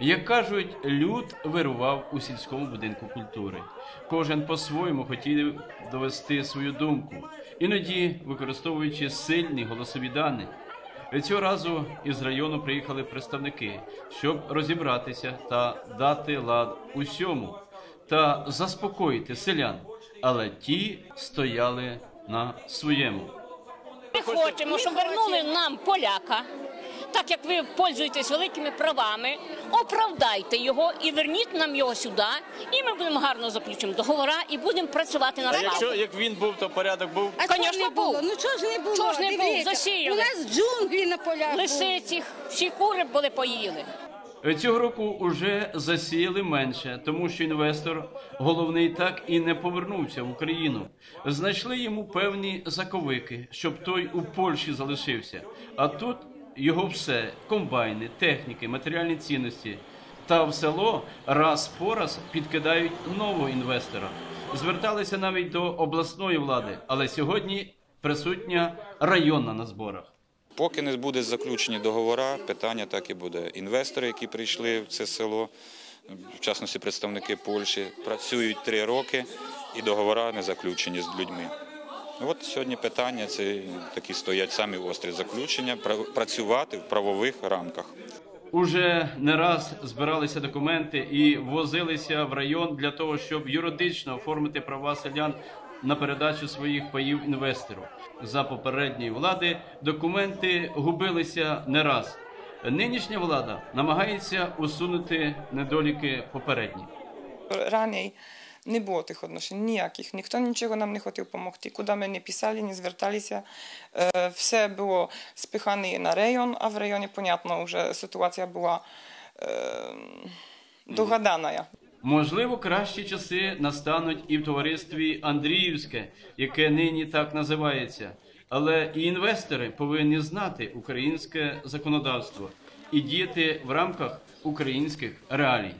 Як кажуть, люд вирував у сільському будинку культури. Кожен по-своєму хотів довести свою думку, іноді використовуючи сильні голосові дані. Цього разу із району приїхали представники, щоб розібратися та дати лад усьому та заспокоїти селян, але ті стояли на своєму. Ми хочемо, щоб вернули нам поляка. Так як ви пользуєтесь великими правами, оправдайте його і верніть нам його сюди, і ми будемо гарно заключимо договора і будемо працювати на А якщо як він був, то порядок був. А Конечно, чого ж не було? був. Ну чого ж не було? Чого ж не був? Дивіться, Засіяли. У нас джунглі на полях. були. Лисиці, всі кури були поїли. Цього року уже засіяли менше, тому що інвестор головний так і не повернувся в Україну. Знайшли йому певні заковики, щоб той у Польщі залишився. А тут його все: комбайни, техніки, матеріальні цінності. Та в село раз по раз підкидають нового інвестора. Зверталися навіть до обласної влади, але сьогодні присутня районна на зборах. Поки не буде заключені договори, питання так і буде. Інвестори, які прийшли в це село, в частності представники Польщі, працюють три роки і договори не заключені з людьми. От сьогодні питання це такі стоять самі острі заключення, пра- працювати в правових рамках. Уже не раз збиралися документи і возилися в район для того, щоб юридично оформити права селян на передачу своїх паїв інвестору. За попередньої влади документи губилися не раз. Нинішня влада намагається усунути недоліки попередніх. Не було тих відношень ніяких. Ніхто нічого нам не хотів допомогти. Куди ми не писали, не зверталися. Е, Все було спихане на район, а в районі, понятно, вже ситуація була е, догадана. Можливо, кращі часи настануть і в товаристві Андріївське, яке нині так називається. Але і інвестори повинні знати українське законодавство і діяти в рамках українських реалій.